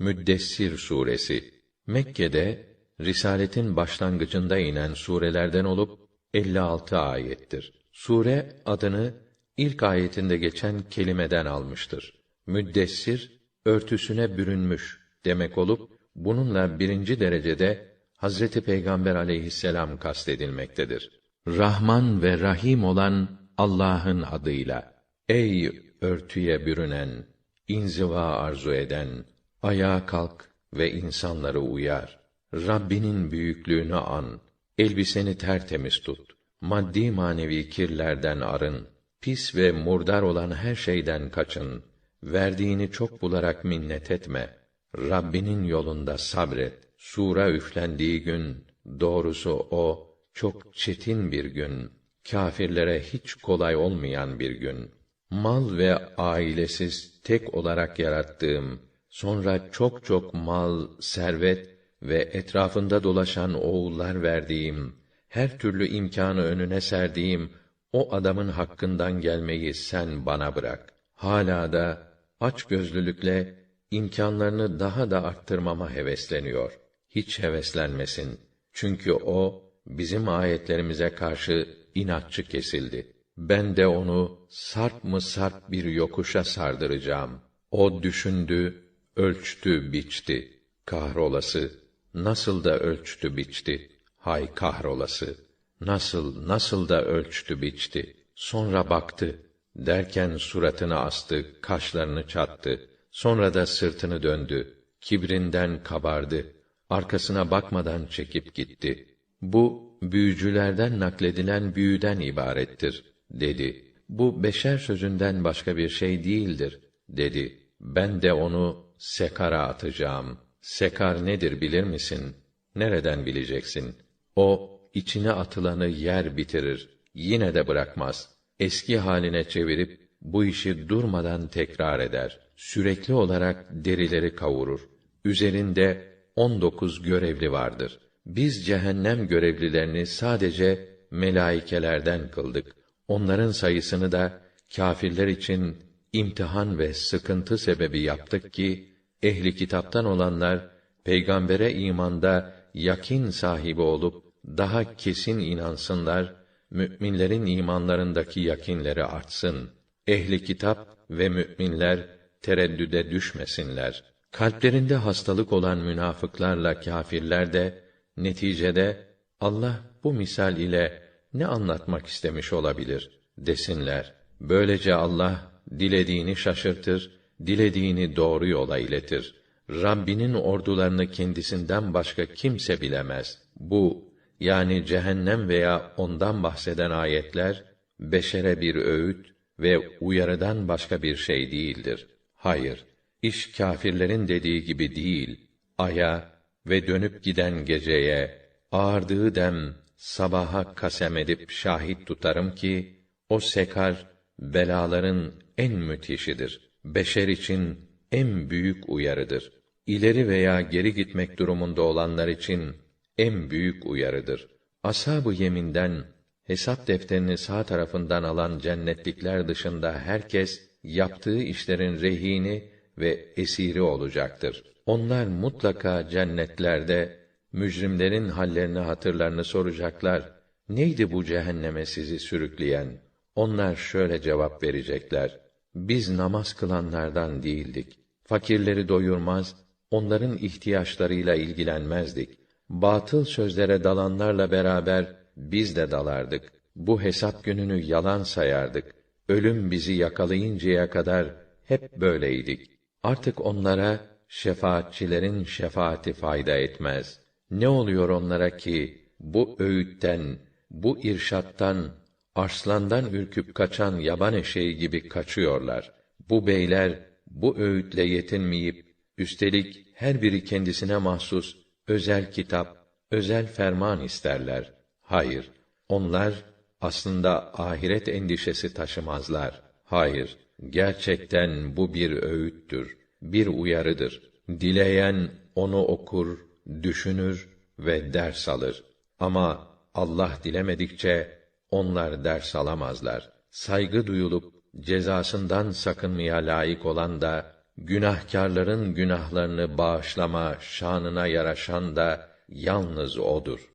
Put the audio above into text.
Müddessir suresi Mekke'de risaletin başlangıcında inen surelerden olup 56 ayettir. Sure adını ilk ayetinde geçen kelimeden almıştır. Müddessir örtüsüne bürünmüş demek olup bununla birinci derecede Hazreti Peygamber aleyhisselam kastedilmektedir. Rahman ve Rahim olan Allah'ın adıyla. Ey örtüye bürünen, inziva arzu eden, ayağa kalk ve insanları uyar. Rabbinin büyüklüğünü an, elbiseni tertemiz tut. Maddi manevi kirlerden arın. Pis ve murdar olan her şeyden kaçın. Verdiğini çok bularak minnet etme. Rabbinin yolunda sabret. Sura üflendiği gün, doğrusu o, çok çetin bir gün. Kâfirlere hiç kolay olmayan bir gün. Mal ve ailesiz tek olarak yarattığım, sonra çok çok mal, servet ve etrafında dolaşan oğullar verdiğim, her türlü imkanı önüne serdiğim o adamın hakkından gelmeyi sen bana bırak. Hala da aç gözlülükle imkanlarını daha da arttırmama hevesleniyor. Hiç heveslenmesin. Çünkü o bizim ayetlerimize karşı inatçı kesildi. Ben de onu sarp mı sarp bir yokuşa sardıracağım. O düşündü, ölçtü, biçti. Kahrolası nasıl da ölçtü, biçti. Hay kahrolası nasıl nasıl da ölçtü, biçti. Sonra baktı derken suratını astı, kaşlarını çattı. Sonra da sırtını döndü. Kibrinden kabardı. Arkasına bakmadan çekip gitti. Bu büyücülerden nakledilen büyüden ibarettir dedi. Bu beşer sözünden başka bir şey değildir dedi. Ben de onu sekara atacağım. Sekar nedir bilir misin? Nereden bileceksin? O içine atılanı yer bitirir. Yine de bırakmaz. Eski haline çevirip bu işi durmadan tekrar eder. Sürekli olarak derileri kavurur. Üzerinde on dokuz görevli vardır. Biz cehennem görevlilerini sadece melaikelerden kıldık. Onların sayısını da kâfirler için imtihan ve sıkıntı sebebi yaptık ki ehli kitaptan olanlar peygambere imanda yakin sahibi olup daha kesin inansınlar, müminlerin imanlarındaki yakinleri artsın. Ehli kitap ve müminler tereddüde düşmesinler. Kalplerinde hastalık olan münafıklarla kâfirler de neticede Allah bu misal ile ne anlatmak istemiş olabilir desinler. Böylece Allah dilediğini şaşırtır, dilediğini doğru yola iletir. Rabbinin ordularını kendisinden başka kimse bilemez. Bu yani cehennem veya ondan bahseden ayetler beşere bir öğüt ve uyarıdan başka bir şey değildir. Hayır, iş kâfirlerin dediği gibi değil. Aya ve dönüp giden geceye, ağardığı dem sabaha kasem edip şahit tutarım ki o sekar belaların en müthişidir. Beşer için en büyük uyarıdır. İleri veya geri gitmek durumunda olanlar için en büyük uyarıdır. Ashab-ı yeminden hesap defterini sağ tarafından alan cennetlikler dışında herkes yaptığı işlerin rehini ve esiri olacaktır. Onlar mutlaka cennetlerde mücrimlerin hallerini hatırlarını soracaklar. Neydi bu cehenneme sizi sürükleyen? Onlar şöyle cevap verecekler: Biz namaz kılanlardan değildik. Fakirleri doyurmaz, onların ihtiyaçlarıyla ilgilenmezdik. Batıl sözlere dalanlarla beraber biz de dalardık. Bu hesap gününü yalan sayardık. Ölüm bizi yakalayıncaya kadar hep böyleydik. Artık onlara şefaatçilerin şefaati fayda etmez. Ne oluyor onlara ki bu öğütten, bu irşattan, arslandan ürküp kaçan yaban eşeği gibi kaçıyorlar. Bu beyler bu öğütle yetinmeyip üstelik her biri kendisine mahsus özel kitap, özel ferman isterler. Hayır, onlar aslında ahiret endişesi taşımazlar. Hayır, gerçekten bu bir öğüttür, bir uyarıdır. Dileyen onu okur, düşünür ve ders alır. Ama Allah dilemedikçe onlar ders alamazlar. Saygı duyulup cezasından sakınmaya layık olan da günahkarların günahlarını bağışlama şanına yaraşan da yalnız odur.